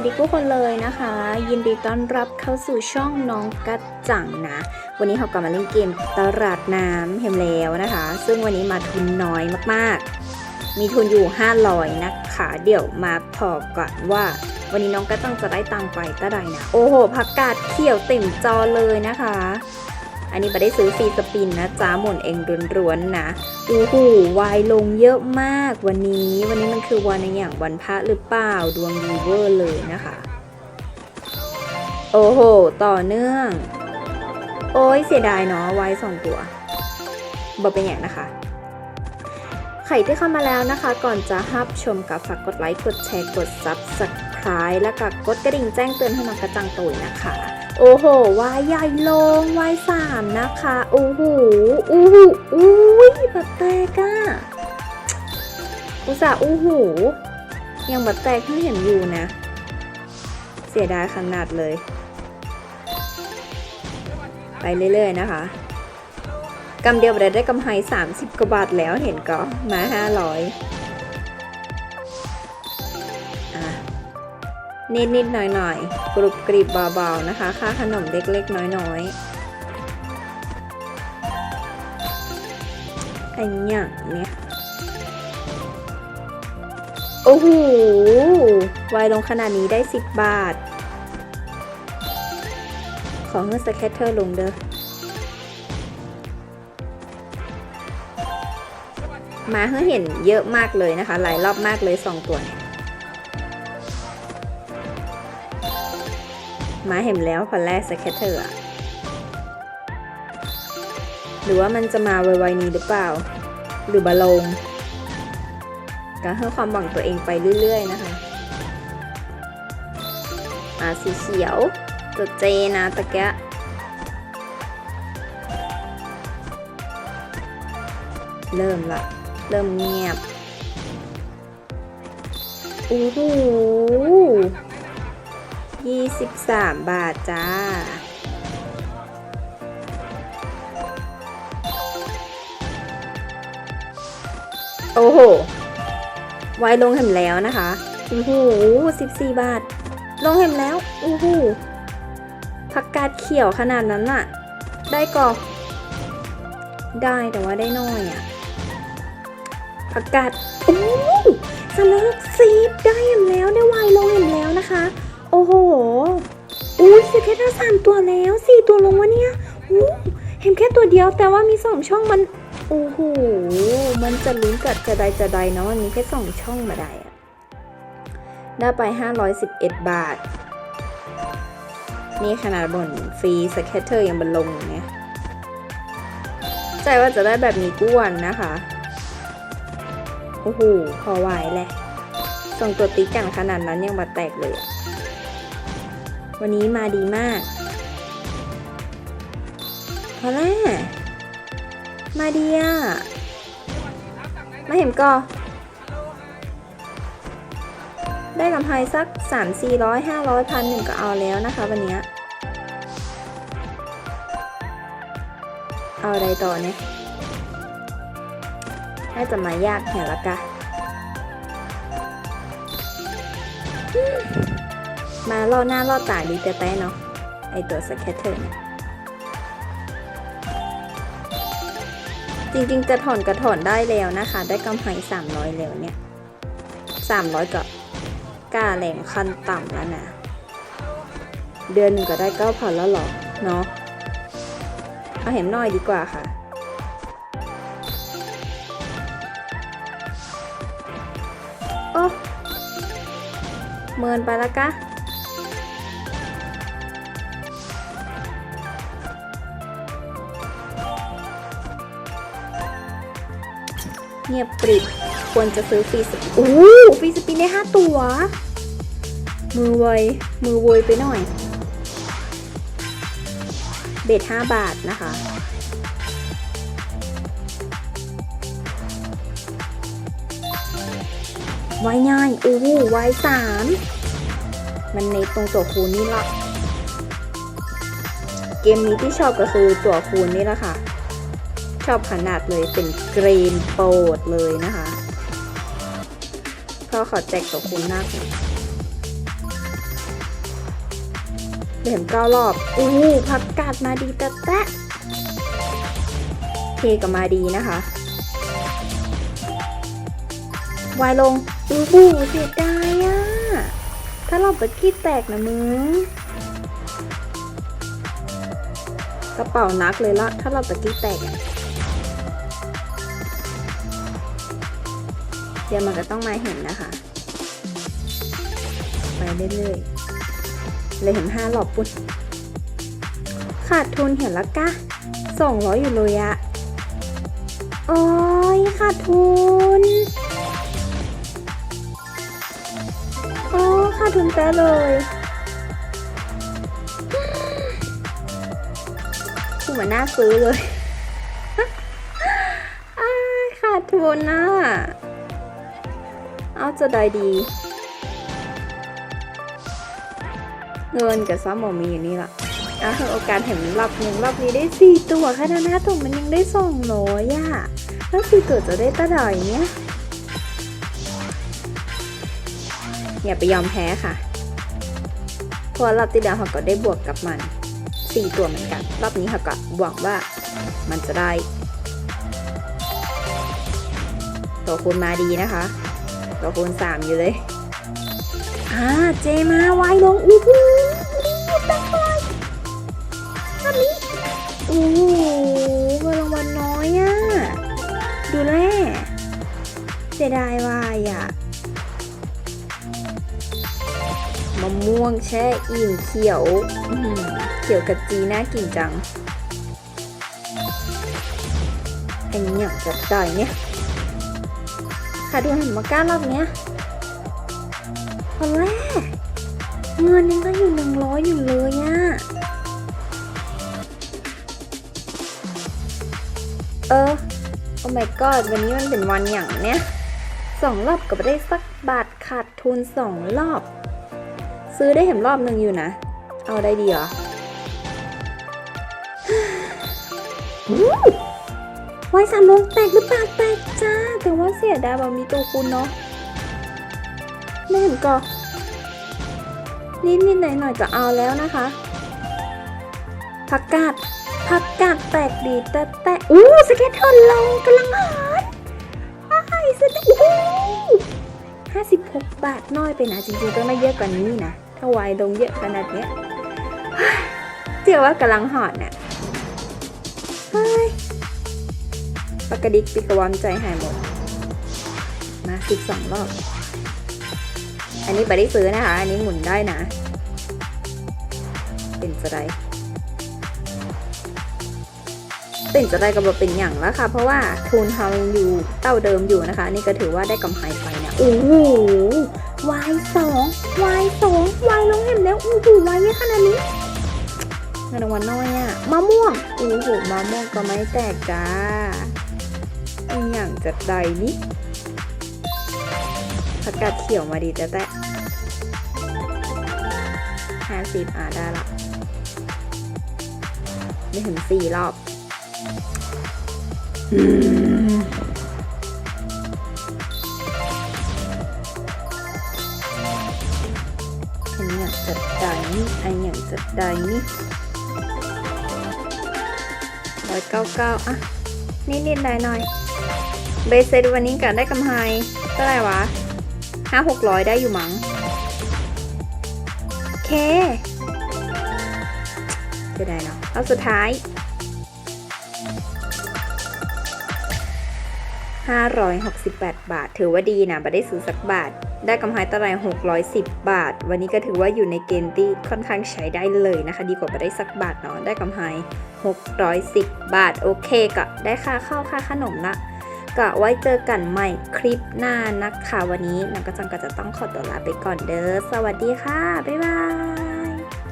วัสดีทุกคนเลยนะคะ ยินดีต้อนรับเข้าสู่ช่องน้องกัดจังนะ วันนี้เรากลับมาเล่นเกมตลาดน้ำเฮมแล้วนะคะ ซึ่งวันนี้มาทุนน้อยมากๆ มีทุนอยู่ 500 นะคะ เดี๋ยวมาพอก่อนว่า วันนี้น้องกัดจังจะได้ตังไปก็ไดนะ โอ้โหผักกาดเขียวเต็มจอเลยนะคะ อันนี้ไม่ได้ซื้อฟรีสปินนะจ้าหมุนเองร้วนๆนะโอ้โหวายลงเยอะมากวันนี้ วันนี้มันคือวันในอย่างวันพระหรือเปล่าดวงดีเวอร์เลยนะคะ โอ้โห ต่อเนื่อง โอ้ยเสียดายเนาะวายสองตัวบอกเป็นอย่างนะคะใครที่เข้ามาแล้วนะคะ ก่อนจะรับชมกับฝากกดไลค์ กดแชร์ กด Subscribe แล้วก็กดกระดิ่งแจ้งเตือนให้น้องกระจังตุยนะคะ โอ้โหวายใหญ่ลงวายสามนะคะ โอ้โหอู้หูอุ้ยบัตแตกอะอุตส่าห์อู้หูยังบัตแตกที่เห็นอยู่นะ เสียดายขนาดเลย ไปเรื่อยๆนะคะกำเดียวเรได้กำไร30 กว่าบาทแล้วเห็นก็มา 500 นิดๆหน่อยๆ กรุบกริบเบาๆนะคะ ค่าขนมเล็กๆ น้อยๆอ้เนี่ยเนี่ยโอ้โหวายลงขนาดนี้ได้ 10 บาท ขอเงินสแคตเตอร์ลงเด้อมาเพื่อเห็นเยอะมากเลยนะคะ หลายรอบมากเลย 2 ตัวเนี่ย มาเห็นแล้วพอแรกสแคตเตอร์อะหรือว่ามันจะมาไวๆนี้หรือเปล่า หรือบาลงก็เพื่อความหวังตัวเองไปเรื่อยๆนะคะมาสีเขียวตัวเจนะตะแกะเริ่มละ เริ่มเงียบ โอ้โห 23 บาทจ้า โอ้โห ไว้ลงเห็มแล้วนะคะโอ้โห14 บาท ลงเห็มแล้ว โอ้โหผักกาดเขียวขนาดนั้นน่ะได้กอได้แต่ว่าได้น้อยอะผักกาดโอ้สำหรับซีบได้เห็มแล้ว ได้ไวน์ลงเห็มแล้วนะคะ อ้โหอุ้สียแค่ได้สามตัวแล้วสี่ตัวลงวะเนี่ยอู้เห็นแค่ตัวเดียวแต่ว่ามีสองช่องมันโอ้โหมันจะลุ้นกัดจะใดจะใดนะมันมีแค่สองช่องมาได้อะได้ไป 511 บาท นี่ขนาดบนฟรีสแคตเตอร์ยังบนลงเนี่ยใจว่าจะได้แบบนี้ก้วนนะคะ โอ้โหพอไหวแหละส่งตัวติ๊กกันขนาดนั้นยังบาแตกเลย วันนี้มาดีมากพอแล้วมาดีอะมาเห็นก็ได้กำไรสัก 3 400 500พันหนึ่งก็เอาแล้วนะคะวันนี้ เอาอะไรต่อเนี่ย น่าจะมายากเหี่ยละกะ มาล่อหน้าล่อตาดีแต่แต่เนาะไอตัวสแคตเตอร์เนี่ยจริงๆจะถอนกระถอนได้แล้วนะคะ ได้กำไร300 แล้วเนี่ย 300ก็กล้าแรงขั้นต่ำแล้วนะ เดือนหนึ่งก็ได้เก้าพันแล้วหรอ เนาะเอาเห็นหน่อยดีกว่าค่ะ โอ้เมินไปแล้วกะ เงียบกริบควรจะซื้อฟรีสปินโอ้โหฟรีสปินได้ห้าตัว มือไวมือโวยไปหน่อย เบ็ดห้าบาทนะคะไว้ง่ายโอ้โหไว้สามมันในตรงตัวคูณนี่ละเกมนี้ที่ชอบก็คือตัวคูณนี่แหละค่ะ ชอบขนาดเลยเป็นเกรนโปรดเลยนะคะพราะเขาแจกตัวคูณหน้าคุณเห็นเก้ารอบอู้ผักกาดมาดีแต่แตะเคกับมาดีนะคะวายลงอู้บูเสียดายอะถ้าเราไปกี้แตกนะมึงกระเป๋านักเลยละถ้าเราตะกี้แตกอะ เดี๋ยวมันก็ต้องมาเห็นนะคะไปเรื่อยๆเลยเห็นห้ารอบปุ่นขาดทุนเห็นและกะสองร้อยอยู่เลยอะโอ้ยขาดทุน โอ้ขาดทุนแป๊ะเลยคือเหมือนน่าซื้อเลยขาดทุนน่ะ เอาจะได้ดี เงินกับซ้ำหมอมีอยู่นี่ละเอาให้โอกาสเห็นรอบหนึ่งรอบนี้ได้สี่ตัวแค่นั้นนะตัวมันยังได้สองร้อยอะแล้วสี่ตัวจะได้ตาดอยเนี้ยอย่าไปยอมแพ้ค่ะเพราะรอบที่แล้วเขาก็ได้บวกกับมันสี่ตัวเหมือนกัน รอบนี้เขาก็หวังว่ามันจะได้ตัวคูณมาดีนะคะ ตัวคูณสามอยู่เลย อ่า เจมาไวลงอู้หูตะคอยรอบนี้โอ้โหเงินรางวัลน้อยอะดูแลเสียดายวายอะมะม่วงแช่อิ่มเขียว เขียวกับจีน่ากินจังอ้เนี่ยจะได้เนี่ย ค่ะ ดูเห็นมาก้ารอบเนี้ยคนแรกเงินยังก็อยู่หนึ่งร้อยอยู่เลยอะเออ โอ้ my god วันนี้มันเป็นวันอย่างเนี้ยสองรอบก็ไม่ได้สักบาทขาดทุนสองรอบ ซื้อได้เห็นรอบหนึ่งอยู่นะ เอาได้ดีเหรอไว้สามโมงแตกหรือเปล่าแตกจ้า สียดายแบบมีตัวคุณเนาะไม่เห็นก็นิดนิดหน่อยหน่อยก็เอาแล้วนะคะผักกาดผักกาดแตกดีแต่แต่อู้สเก็ตเทิร์นลงกำลังหารไอ้สเก็ตอู้ห้าสิบหกบาทน้อยไปนะจริงๆต้องได้เยอะกว่านี้นะถ้าวายลงเยอะขนาดเนี้ยเฮ้ยเจียวว่ากำลังหอดน่ะเฮ้ยปากกระดิกปิกวามใจหายหมด มาสิบสองรอบ อันนี้ไม่ได้ซื้อนะคะ อันนี้หมุนได้นะ เป็นจะได้เป็นจะได้ก็บเป็นอย่างแล้วค่ะ เพราะว่าทุนเรายังอยู่เต้าเดิมอยู่นะคะ นี่ก็ถือว่าได้กำไรไปนะโอ้โหวายสองวายสองวายลงเห็นแล้วโอ้โหวายเยอะขนาดนี้เงินรางวัลน้อยอะมะม่วงโอ้โหมะม่วงก็ไม่แตกจ้าอย่างจัดใดนี่ ผักกาดเขียวมาดีแต่แต่ห้าสิบอ่าได้ละไม่ถึงสี่รอบอันนี้อยากจัดได้นี่อันนี้อยากจัดได้นี่ร้อยเก้าเก้าอะ นิดๆหน่อยๆเบสเซตวันนี้กันได้กำไรเท่าไหร่วะ ห้าหกร้อยได้อยู่มั้งเคจะได้เนาะเอาสุดท้าย568 บาท ถือว่าดีนะไม่ได้ซื้อสักบาท ได้กำไรตาราง610 บาท วันนี้ก็ถือว่าอยู่ในเกณฑ์ที่ค่อนข้างใช้ได้เลยนะคะ ดีกว่าไม่ได้สักบาทเนาะ ได้กำไร610 บาท โอเคก็ได้ค่าข้าวค่าขนมละ ก็ไว้เจอกันใหม่คลิปหน้านะคะ วันนี้นังกระจังก็จะต้องขอตัวลาไปก่อนเด้อ สวัสดีค่ะ บ๊ายบาย